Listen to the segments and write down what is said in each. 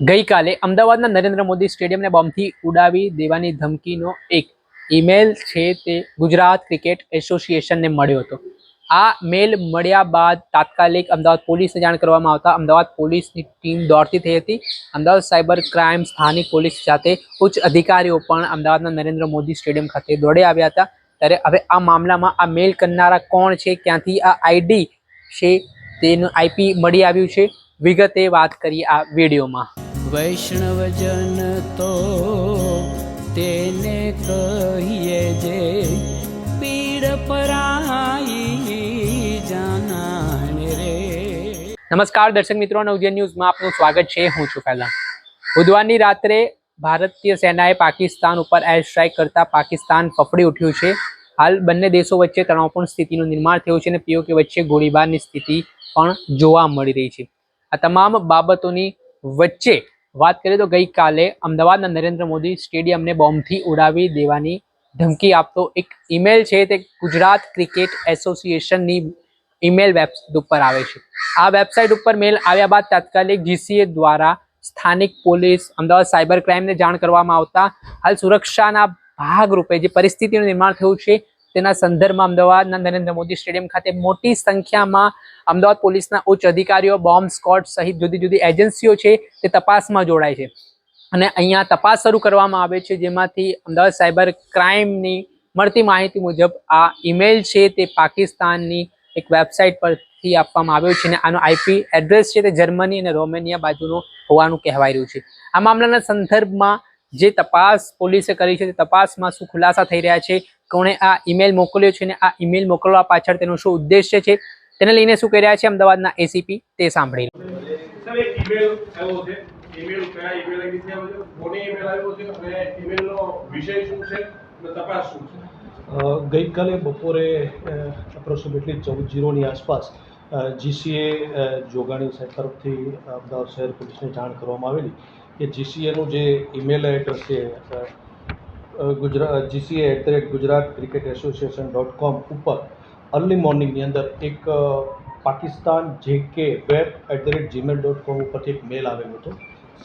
ગઈકાલે અમદાવાદના નરેન્દ્ર મોદી સ્ટેડિયમને બોમ્બથી ઉડાવી દેવાની ધમકીનો એક ઈમેલ છે તે ગુજરાત ક્રિકેટ એસોસિએશનને મળ્યો હતો. આ મેલ મળ્યા બાદ તાત્કાલિક અમદાવાદ પોલીસને જાણ કરવામાં આવતા અમદાવાદ પોલીસની ટીમ દોડતી થઈ હતી. અમદાવાદ સાયબર ક્રાઇમ સ્થાનિક પોલીસ સાથે ઉચ્ચ અધિકારીઓ પણ અમદાવાદના નરેન્દ્ર મોદી સ્ટેડિયમ ખાતે દોડી આવ્યા હતા. ત્યારે હવે આ મામલામાં આ મેલ કરનારા કોણ છે, ક્યાંથી આ આઈડી છે તેનું આઈપી મળી આવ્યું છે. વિગતે વાત કરીએ આ વિડીયોમાં. વૈષ્ણવજન તો તેને કહીએ જે પીડ પરાઈ જાનાને રે. નમસ્કાર, દર્શક મિત્રો નવજીવન ન્યૂઝમાં આપનું સ્વાગત છે. હું છું પહેલા બુધવારની રાત્રે ભારતીય સેનાએ પાકિસ્તાન ઉપર એર સ્ટ્રાઇક કરતા પાકિસ્તાન ફફડી ઉઠ્યું છે. હાલ બંને દેશો વચ્ચે તણાવપૂર્ણ સ્થિતિનું નિર્માણ થયું છે અને પીઓકે વચ્ચે ગોળીબારની સ્થિતિ પણ જોવા મળી રહી છે. આ તમામ બાબતોની વચ્ચે વાત કરીએ તો ગઈકાલે અમદાવાદના નરેન્દ્ર મોદી સ્ટેડિયમને બોમ્બથી ઉડાવી દેવાની ધમકી આપતો એક ઈમેલ છે તે ગુજરાત ક્રિકેટ એસોસિએશનની ઈમેલ વેબસાઇટ ઉપર આવે છે. આ વેબસાઇટ ઉપર મેલ આવ્યા બાદ તાત્કાલિક જીસીએ દ્વારા સ્થાનિક પોલીસ, અમદાવાદ સાયબર ક્રાઇમને જાણ કરવામાં આવતા હાલ સુરક્ષાના ભાગરૂપે જે પરિસ્થિતિનું નિર્માણ થયું છે તેના સંદર્ભમાં અમદાવાદના નરેન્દ્ર મોદી સ્ટેડિયમ ખાતે મોટી સંખ્યામાં અમદાવાદ પોલીસના ઉચ્ચ અધિકારીઓ, બોમ્બ સ્કોડ સહિત જુદી જુદી એજન્સીઓ છે, તે તપાસમાં જોડાય છે. અને અહીંયા તપાસ શરૂ કરવામાં આવે છે, જેમાંથી અમદાવાદ સાયબર ક્રાઇમની મળતી માહિતી મુજબ આ ઈમેલ છે, તે પાકિસ્તાનની એક વેબસાઇટ પરથી આપવામાં આવ્યો છે અને આનો આઈપી એડ્રેસ છે, તે જર્મની અને રોમેનિયા બાજુનો હોવાનું કહેવાય રહ્યું છે. આ મામલાના સંદર્ભમાં જે તપાસ પોલીસે કરી છે તે તપાસમાં શું ખુલાસા થઈ રહ્યા છે કોણે આ ઈમેલ મોકલ્યો છે અને આ ઈમેલ મોકલવા પાછળ તેનો શું ઉદ્દેશ્ય છે તેને લઈને શું કહી રહ્યા છે અમદાવાદના એસીપી તે સાંભળી લો. સર એક ઈમેલ આવ્યો છે. ઈમેલ કયા ઈમેલ આઈડીથી આવ્યો છે? કોને ઈમેલ આવ્યો છે અને ઈમેલનો વિષય શું છે અને તપાસ શું છે? અ, ગઈકાલે બપોરે એપ્રોક્સિમેટલી ચૌદ જીરોની આસપાસ જીસીએ જોગાણી સાહેબ તરફથી અમદાવાદ શહેર પોલીસને જાણ કરવામાં આવેલી. કે જીસીએનું જે ઈમેલ એડ્રેસ છે Gujarat GCA at the rate Gujarat cricket association dot com ઉપર અર્લી મોર્નિંગની અંદર એક પાકિસ્તાન જે કે web at the rate Gmail dot com ઉપરથી એક મેલ આવેલો હતો.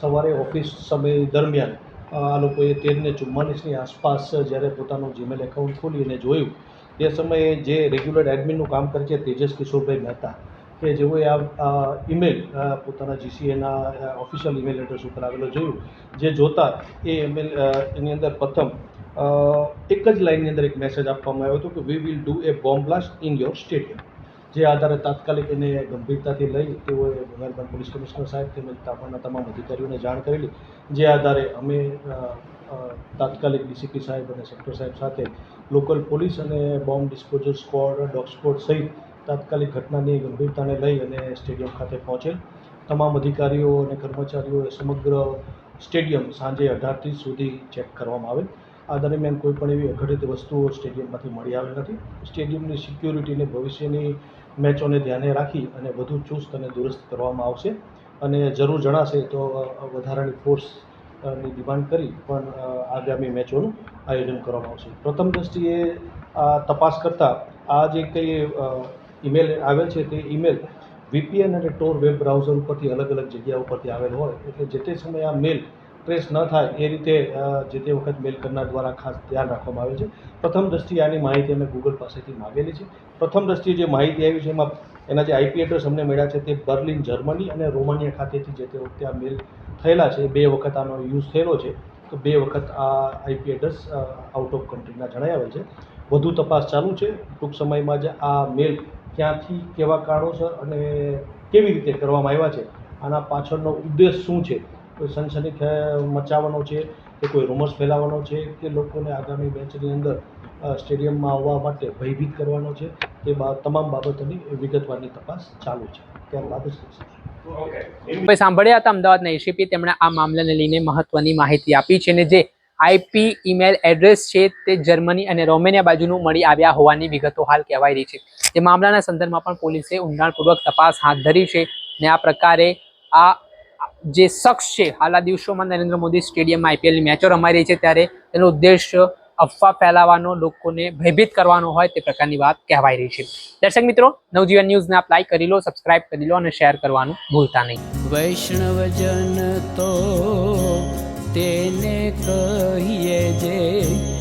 સવારે ઓફિસ સમય દરમિયાન આ લોકોએ તેરને ચુમ્માલીસની આસપાસ જ્યારે પોતાનું જીમેલ એકાઉન્ટ ખોલી અને જોયું, તે સમયે જે રેગ્યુલર એડમિનનું કામ કરે છે તેજસ કિશોરભાઈ મહેતા. કે જેઓએ આ ઈમેલ પોતાના જીસીએના ઓફિશિયલ ઈમેલ એડ્રેસ ઉપર આવેલો જોયું, જે જોતા એ ઈમેલ એની અંદર પ્રથમ એક જ લાઇનની અંદર એક મેસેજ આપવામાં આવ્યો હતો કે we will do a bomb blast in your stadium જે આધારે તાત્કાલિક એને ગંભીરતાથી લઈ તેઓએ મહેરબાન પોલીસ કમિશનર સાહેબ તેમજ આપણના તમામ અધિકારીઓને જાણ કરેલી, જે આધારે અમે તાત્કાલિક ડીસીપી સાહેબ અને સેક્ટર સાહેબ સાથે લોકલ પોલીસ અને bomb disposal squad dog squad સહિત તાત્કાલિક ઘટનાની ગંભીરતાને લઈ અને સ્ટેડિયમ ખાતે પહોંચેલ તમામ અધિકારીઓ અને કર્મચારીઓએ સમગ્ર સ્ટેડિયમ સાંજે અઢારથી સુધી ચેક કરવામાં આવેલ આ દરમિયાન કોઈ પણ એવી અઘટિત વસ્તુઓ સ્ટેડિયમમાંથી મળી આવેલ નથી. સ્ટેડિયમની સિક્યોરિટીને ભવિષ્યની મેચોને ધ્યાને રાખી અને વધુ ચુસ્ત અને દુરસ્ત કરવામાં આવશે. અને જરૂર જણાશે તો વધારાની ફોર્સની ડિમાન્ડ કરી પણ આગામી મેચોનું આયોજન કરવામાં આવશે. પ્રથમ દ્રષ્ટિએ આ તપાસ કરતાં આ જે કંઈ ઈમેલ આવેલ છે તે ઈમેલ વીપીએન અને ટોર વેબ બ્રાઉઝર ઉપરથી અલગ અલગ જગ્યા ઉપરથી આવેલ હોય. એટલે જે તે સમયે આ મેલ ટ્રેસ ન થાય એ રીતે જે તે વખત મેલ કરનાર દ્વારા ખાસ ધ્યાન રાખવામાં આવે છે. પ્રથમ દ્રષ્ટિએ આની માહિતી અમે ગૂગલ પાસેથી માગેલી છે. પ્રથમ દ્રષ્ટિએ જે માહિતી આવી છે એમાં એના જે આઈપી એડ્રેસ અમને મળ્યા છે તે બર્લિન જર્મની અને રોમાનિયા ખાતેથી જે તે વખતે આ મેલ થયેલા છે. બે વખત આનો યુઝ થયેલો છે. તો બે વખત આ આઈપી એડ્રેસ આઉટ ઓફ કન્ટ્રીના આવે છે. વધુ તપાસ ચાલુ છે. ટૂંક સમયમાં જ આ મેલ ક્યાંથી કેવા કારણોસર અને કેવી રીતે કરવામાં આવ્યા છે? આના પાછળનો ઉદ્દેશ શું છે? કોઈ સનસની ખે- મચાવવાનો છે કે કોઈ રૂમર્સ ફેલાવવાનો છે કે લોકોને આગામી મેચની અંદર સ્ટેડિયમમાં આવવા માટે ભયભીત કરવાનો છે? તે બા તમામ બાબતોની વિગતવારની તપાસ ચાલુ છે. ત્યારબાદ સાંભળ્યા હતા અમદાવાદના એસીપી તેમણે આ મામલાને લઈને મહત્વની માહિતી આપી છે અને જે આઈપી ઈમેલ એડ્રેસ છે તે જર્મની અને રોમેનિયા બાજુનું મળી આવ્યા હોવાની વિગતો હાલ કહેવાઈ રહી છે. તે મામલાના સંદર્ભમાં પણ પોલીસે ઊંડાણપૂર્વક તપાસ હાથ ધરી છે અને આ પ્રકારે આ જે શખ્સ છે, હાલ આ દિવસોમાં નરેન્દ્ર મોદી સ્ટેડિયમમાં આઈપીએલની મેચો રમાઈ રહી છે ત્યારે તેનો ઉદ્દેશ અફવા ફેલાવવાનો લોકોને ભયભીત કરવાનો હોય તે પ્રકારની વાત કહેવાઈ રહી છે. દર્શક મિત્રો, નવજીવન ન્યૂઝને આપ લાઈક કરી લો સબસ્ક્રાઇબ કરી લો અને શેર કરવાનું ભૂલતા નહીં. વૈષ્ણવજન તો એને કહીએ જે